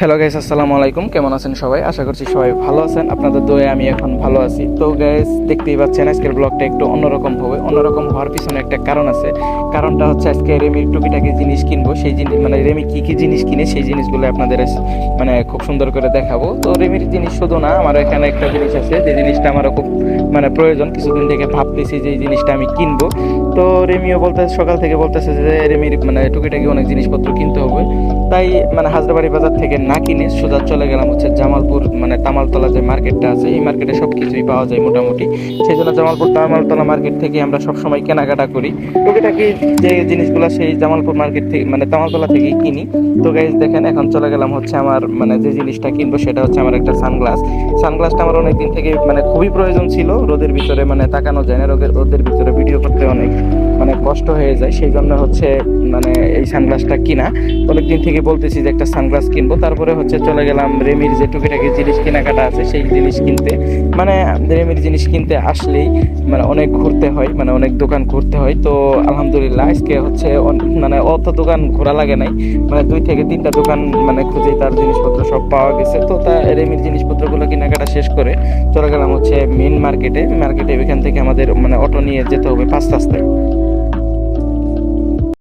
Hello guys আসসালামু আলাইকুম। কেমন আছেন সবাই? আশা করছি সবাই ভালো আছেন। আপনাদের দোয়ে আমি এখন ভালো আছি। তো গাইস দেখতেই পাচ্ছেন আজকের ব্লগটা একটু অন্যরকম হবে। অন্যরকম হওয়ার পিছনে একটা কারণ আছে। কারণটা হচ্ছে আজকে রেমির টুকিটাকি জিনিস কিনবো। সেই জিনিস মানে রেমি কি কি জিনিস কিনে সেই জিনিসগুলো আপনাদের মানে খুব সুন্দর করে দেখাবো। তো রেমির জিনিস শুধু না, আমার এখানে একটা জিনিস আছে। যে জিনিসটা আমারও খুব মানে প্রয়োজন। কিছুদিন থেকে ভাবতেছি যে এই জিনিসটা আমি কিনবো। তো রেমিও বলতে সকাল থেকে বলতেছে যে রেমির মানে টুকিটাকি অনেক জিনিসপত্র কিনতে হবে। তাই মানে হাজরাবাড়ি বাজার থেকে না কিনে সোজা চলে গেলাম হচ্ছে জামালপুর মানে তামালতলা যে মার্কেটটা আছে, এই মার্কেটে সব কিছুই পাওয়া যায় মোটামুটি। সেই জন্য জামালপুর তামালতলা মার্কেট থেকে আমরা সবসময় কেনাকাটা করি। টুকিটাকি যে জিনিসগুলো সেই জামালপুর মার্কেট থেকে মানে তামালতলা থেকেই কিনি। তো গাইজ দেখেন, এখন চলে গেলাম হচ্ছে আমার মানে যে জিনিসটা কিনবো সেটা হচ্ছে আমার একটা সানগ্লাস। সানগ্লাসটা আমার অনেক দিন থেকে মানে খুবই প্রয়োজন ছিল, রোদের ভিতরে মানে তাকানো যায় না, রোদের রোদের ভিতরে ভিডিও করতে অনেক। মানে কষ্ট হয়ে যায় সেই জন্য হচ্ছে মানে এই সানগ্লাসটা কিনা। অনেকদিন থেকে বলতেছি যে একটা সানগ্লাস কিনবো, তারপরে হচ্ছে চলে গেলাম রেমির যে টুকিটাকি জিনিস কেনাকাটা আছে, সেই জিনিস কিনতে। মানে রেমির জিনিস কিনতে আসলেই মানে অনেক ঘুরতে হয় মানে অনেক দোকান ঘুরতে হয়। তো আলহামদুলিল্লাহ, আজকে হচ্ছে মানে অত দোকান ঘোরা লাগে নাই। মানে দুই থেকে তিনটা দোকান মানে খুঁজেই তার জিনিসপত্র সব পাওয়া গেছে। তো তা রেমির জিনিসপত্রগুলো কেনাকাটা শেষ করে চলে গেলাম হচ্ছে মেন মার্কেটে মার্কেটে এখান থেকে আমাদের মানে অটো নিয়ে যেতে হবে পাঁচ রাস্তায়।